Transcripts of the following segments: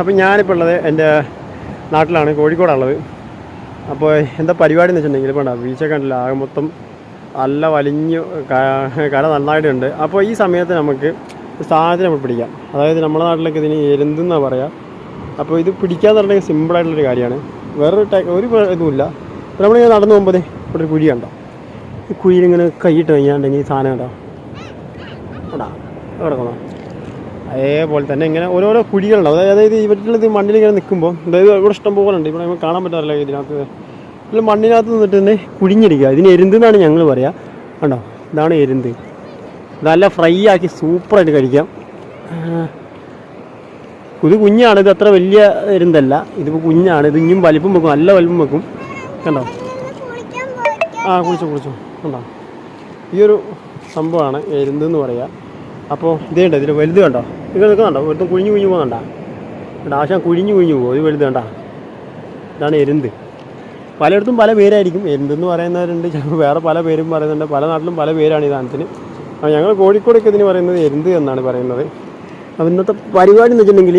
അപ്പോൾ ഞാനിപ്പോൾ ഉള്ളത് എന്റെ നാട്ടിലാണ് കോഴിക്കോടാണുള്ളത്. അപ്പോൾ എന്താ പരിപാടി എന്ന് വെച്ചിട്ടുണ്ടെങ്കിൽ ഇപ്പോൾ വീഴ്ച കണ്ടില്ല ആകെ മൊത്തം നല്ല വലിഞ്ഞ് കര നന്നായിട്ടുണ്ട്. അപ്പോൾ ഈ സമയത്ത് നമുക്ക് സാധനത്തിന് നമ്മൾ പിടിക്കാം. അതായത് നമ്മുടെ നാട്ടിലൊക്കെ ഇതിന് എരുന്തെന്നാണ് പറയുക അപ്പോൾ ഇത് പിടിക്കാന്ന് പറഞ്ഞാൽ സിമ്പിളായിട്ടുള്ളൊരു കാര്യമാണ്. വേറൊരു ടൈ ഒരു ഇതുമില്ല. ഇപ്പോൾ നമ്മളിങ്ങനെ നടന്നു പോകുമ്പോൾ ഇവിടെ ഒരു കുഴി കണ്ടോ? ഈ കുഴിയിൽ ഇങ്ങനെ കൈയിട്ട് കഴിഞ്ഞാണ്ടെങ്കിൽ ഈ സാധനം കണ്ടോ? എടാ കിടക്കണോ അതേപോലെ തന്നെ ഇങ്ങനെ ഓരോരോ കുഴികളുണ്ടാവും അതായത് ഇവരുടെ മണ്ണിൽ ഇങ്ങനെ നിൽക്കുമ്പോൾ അതായത് ഇവിടെ ഇഷ്ടം പോലെ ഉണ്ട് ഇവിടെ കാണാൻ പറ്റാറില്ല ഇതിനകത്ത്. ഇതിൽ മണ്ണിനകത്ത് നിന്നിട്ട് തന്നെ കുഴിഞ്ഞിരിക്കുക. ഇതിന് എരുന്ത് എന്നാണ് ഞങ്ങൾ പറയുക കണ്ടോ? ഇതാണ് എരുന്ത്. നല്ല ഫ്രൈ ആക്കി സൂപ്പറായിട്ട് കഴിക്കാം. ഇത് കുഞ്ഞാണ്. ഇത് അത്ര വലിയ എരുന്തല്ല. ഇതിപ്പോൾ കുഞ്ഞാണ്. ഇത് ഇനിയും വലിപ്പം വെക്കും. നല്ല വലിപ്പം വെക്കും. കണ്ടോ? ആ കുളിച്ചോ കുളിച്ചോ കണ്ടോ? ഈ ഒരു സംഭവമാണ് എരുന്തെന്ന് പറയുക അപ്പോൾ ഇതേ ഉണ്ട് ഇതിൽ വലുത് കണ്ടോ? നിങ്ങൾ നിൽക്കുന്നുണ്ടോ? ഒരുത്തും കുഴിഞ്ഞു കുഴിഞ്ഞു പോകുന്നുണ്ടോ? കേട്ടോ ആശാൻ കുഴിഞ്ഞു കുഴിഞ്ഞു പോകും. ഇത് വലുത് കണ്ടോ? ഇതാണ് എരുന്ത്. പലയിടത്തും പല പേരായിരിക്കും. എരുന്തെന്ന് പറയുന്നവരുണ്ട്. വേറെ പല പേരും പറയുന്നുണ്ട്. പല നാട്ടിലും പല പേരാണ് ഈ സാധനത്തിന്. അപ്പോൾ ഞങ്ങൾ കോഴിക്കോടൊക്കെ ഇതിന് പറയുന്നത് എരുന്ത് എന്നാണ് പറയുന്നത്. അപ്പോൾ ഇന്നത്തെ പരിപാടി എന്ന് വെച്ചിട്ടുണ്ടെങ്കിൽ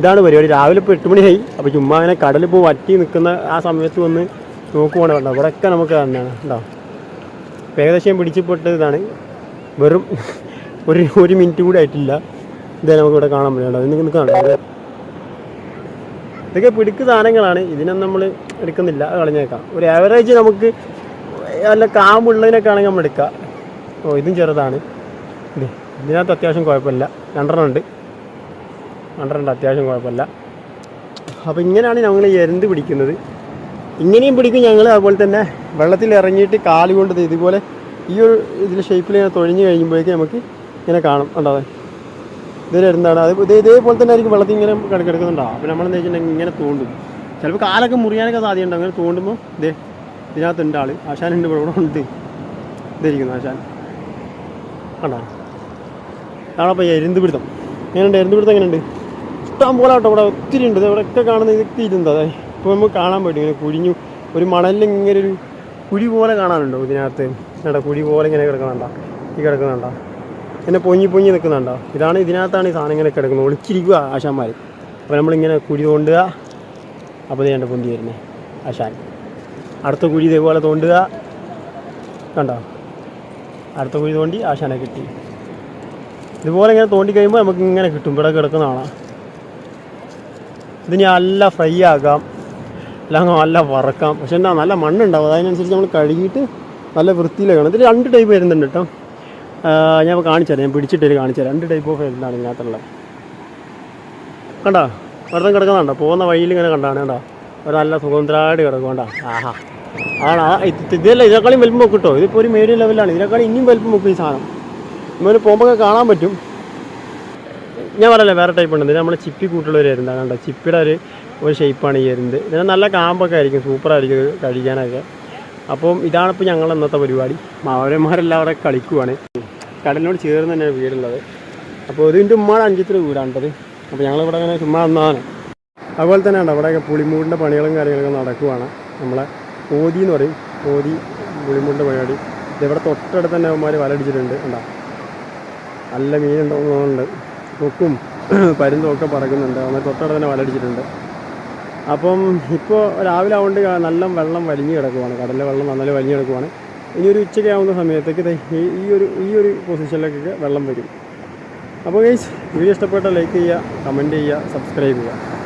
ഇതാണ് പരിപാടി. രാവിലെ ഇപ്പോൾ എട്ട് മണിയായി. അപ്പോൾ ചുമ്മാ അങ്ങനെ കടലിൽ പോയി വറ്റി നിൽക്കുന്ന ആ സമയത്ത് വന്ന് നോക്കുവാണ് വേണ്ട ഇവിടെയൊക്കെ നമുക്ക് തന്നെയാണ് കേട്ടോ ഏകദേശം പിടിച്ചിപ്പെട്ടത് ഇതാണ്. വെറും ഒരു ഒരു മിനിറ്റ് കൂടി ആയിട്ടില്ല. ഇതേ നമുക്ക് ഇവിടെ കാണാൻ പറ്റും കേട്ടോ. നിങ്ങൾക്ക് കാണാം. ഇതൊക്കെ പിടിക്ക് സാധനങ്ങളാണ്. ഇതിനൊന്നും നമ്മൾ എടുക്കുന്നില്ല. അത് കളഞ്ഞേക്കാം. ഒരു ആവറേജ് നമുക്ക് നല്ല കാമ്പുള്ളതിനൊക്കെ ആണെങ്കിൽ നമ്മൾ എടുക്കാം. ഓ ഇതും ചെറുതാണ്. ഇത് ഇതിനകത്ത് അത്യാവശ്യം കുഴപ്പമില്ല. രണ്ടെണ്ണം ഉണ്ട്. രണ്ടെണ്ണം അത്യാവശ്യം കുഴപ്പമില്ല. അപ്പോൾ ഇങ്ങനെയാണ് ഞങ്ങൾ എരുന്ത് പിടിക്കുന്നത്. ഇങ്ങനെയും പിടിക്കും ഞങ്ങൾ. അതുപോലെ തന്നെ വെള്ളത്തിൽ ഇറങ്ങിയിട്ട് കാലുകൊണ്ട് ഇതുപോലെ ഈ ഒരു ഇതിൽ ഷേപ്പിൽ ഇങ്ങനെ തൊഴിഞ്ഞ് കഴിയുമ്പോഴേക്കും നമുക്ക് ഇങ്ങനെ കാണും ഉണ്ടാവേ ഇതിൽ എന്താണ്? അത് ഇതേ ഇതേപോലെ തന്നെ ആയിരിക്കും വെള്ളത്തിൽ ഇങ്ങനെ കിട- കിടക്കുന്നുണ്ടാവും അപ്പോൾ നമ്മളെന്താ വെച്ചിട്ടുണ്ടെങ്കിൽ ഇങ്ങനെ തോണ്ടും. ചിലപ്പോൾ കാലൊക്കെ മുറിയാനൊക്കെ സാധ്യതയുണ്ട് അങ്ങനെ തോണ്ടുമ്പോൾ ഇതേ ഇതിനകത്തുണ്ട് ആൾ ആശാനുണ്ട് ഇവിടെ ഇവിടെ ഉണ്ട്. ഇതായിരിക്കുന്നു ആശാൻ. കണ്ടോ? കാണപ്പോൾ എരുന്ത് പിടുത്തം എങ്ങനെയുണ്ട്? എരുന്ത് പിടുത്തം എങ്ങനെയുണ്ട്? ഇഷ്ടം പോലെ കേട്ടോ ഇവിടെ ഒത്തിരി ഉണ്ട്. ഇവിടെയൊക്കെ കാണുന്ന ഇതൊക്കെ ഇരുന്നത് അതെ ഇപ്പോൾ നമുക്ക് കാണാൻ പറ്റും ഇങ്ങനെ കുഴിഞ്ഞു ഒരു മണലിൽ ഇങ്ങനെ ഒരു കുഴി പോലെ കാണാനുണ്ടോ ഇതിനകത്ത്? കേട്ടോ കുഴി പോലെ ഇങ്ങനെ കിടക്കണണ്ട? ഈ കിടക്കുന്നുണ്ടോ ഇങ്ങനെ പൊങ്ങി പൊങ്ങി നിൽക്കുന്നുണ്ടോ? ഇതാണ് ഇതിനകത്താണ് ഈ സാധനം ഇങ്ങനെ കിടക്കുന്നത്. ഒളിച്ചിരിക്കുക ആശാന്മാർ അപ്പോൾ നമ്മളിങ്ങനെ കുഴി തോണ്ടുക. അപ്പോൾ ഇത് കണ്ട പൊന്തി വരുന്നത് ആശാൻ. അടുത്ത കുഴി ഇതേപോലെ തോണ്ടുക. കണ്ടോ? അടുത്ത കുഴി തോണ്ടി ആശാനെ കിട്ടി. ഇതുപോലെ ഇങ്ങനെ തോണ്ടി കഴിയുമ്പോൾ നമുക്ക് ഇങ്ങനെ കിട്ടും. ഇവിടെ കിടക്കുന്നതാണ് ഞാൻ നല്ല ഫ്രൈ ആക്കാം. അല്ലെങ്കിൽ നല്ല വറക്കാം. പക്ഷെ എന്താ നല്ല മണ്ണുണ്ടാവും. അതിനനുസരിച്ച് നമ്മൾ കഴുകിയിട്ട് നല്ല വൃത്തിയിലാക്കണം. ഇതിൽ രണ്ട് ടൈപ്പ് വരുന്നുണ്ട് കേട്ടോ. ഞാൻ ഇപ്പോൾ കാണിച്ചു തരാം. ഞാൻ പിടിച്ചിട്ട് കാണിച്ചു തരാം. രണ്ട് ടൈപ്പ് ഓഫ് ഹെൽമെറ്റാണ് ഇതിനകത്തുള്ളത്. കണ്ടോ? വെറുതെ കിടക്കുന്നുണ്ടോ പോകുന്ന വഴിയിൽ ഇങ്ങനെ കണ്ടാണ് കണ്ടോ? ഒരു നല്ല സുഗന്ധരായിട്ട് കിടക്കും കണ്ടോ? ആഹാ. ആണ്? ആ ഇത് ഇതല്ല ഇതിനേക്കാളും വലിപ്പം നോക്കും കേട്ടോ ഇതിപ്പോൾ ഒരു മീഡിയം ലെവലാണ് ഇതിനേക്കാളും ഇനിയും വലുപ്പം നോക്കും ഈ സാധനം. നമ്മൾ പോകുമ്പോൾ കാണാൻ പറ്റും. ഞാൻ പറയല്ലേ വേറെ ടൈപ്പ് ഉണ്ട്. ഇത് നമ്മൾ ചിപ്പി കൂട്ടുള്ള ഒരു എരുന്താണ് കണ്ടോ? ചിപ്പിയുടെ ഒരു ഒരു ഷേപ്പാണ് ഈ എരുന്ത് ഇതിന് നല്ല കാമ്പൊക്കെ ആയിരിക്കും സൂപ്പറായിരിക്കും കഴിക്കാനൊക്കെ. അപ്പം ഇതാണിപ്പോൾ ഞങ്ങൾ ഇന്നത്തെ പരിപാടി. മാവരന്മാരെല്ലാം അവിടെ കളിക്കുവാണ്. കടലിനോട് ചേർന്ന് തന്നെയാണ് വീടുള്ളത്. അപ്പോൾ ഇതിന്റെ ഉമ്മാടെ അഞ്ചിത്ര വീടാണത് അപ്പോൾ ഞങ്ങളിവിടെ അങ്ങനെ ചുമ്മാ വന്നതാണ് അതുപോലെ തന്നെ ഉണ്ട് അവിടെയൊക്കെ പുളിമൂടിന്റെ പണികളും കാര്യങ്ങളൊക്കെ നടക്കുവാണ്. നമ്മളെ ഓതി എന്ന് പറയും. ഓതി പുളിമൂടിന്റെ പരിപാടി ഇതിവിടെ തൊട്ടടുത്ത് തന്നെ അവന്മാർ വലടിച്ചിട്ടുണ്ട്. ഉണ്ടോ നല്ല മീനുണ്ടോന്നുണ്ട് കൊക്കും പരുന്തും ഒക്കെ പറക്കുന്നുണ്ട്. അവന്മാർ തൊട്ടടുത്ത് തന്നെ വലടിച്ചിട്ടുണ്ട്. അപ്പം ഇപ്പോൾ രാവിലെ ആവുകൊണ്ട് നല്ല വെള്ളം വലിഞ്ഞു കിടക്കുവാണ്. കടലിലെ വെള്ളം നന്നായി വലിഞ്ഞു കിടക്കുവാണ്. ഇനി ഒരു ഉച്ചയ്ക്ക് ആവുന്ന സമയത്തേക്ക് ഈ ഈ ഒരു ഈ ഒരു പൊസിഷനിലേക്കൊക്കെ വെള്ളം വരും. അപ്പോൾ ഗൈസ് വീഡിയോ ഇഷ്ടപ്പെട്ട ലൈക്ക് ചെയ്യുക കമന്റ് ചെയ്യുക സബ്സ്ക്രൈബ് ചെയ്യുക.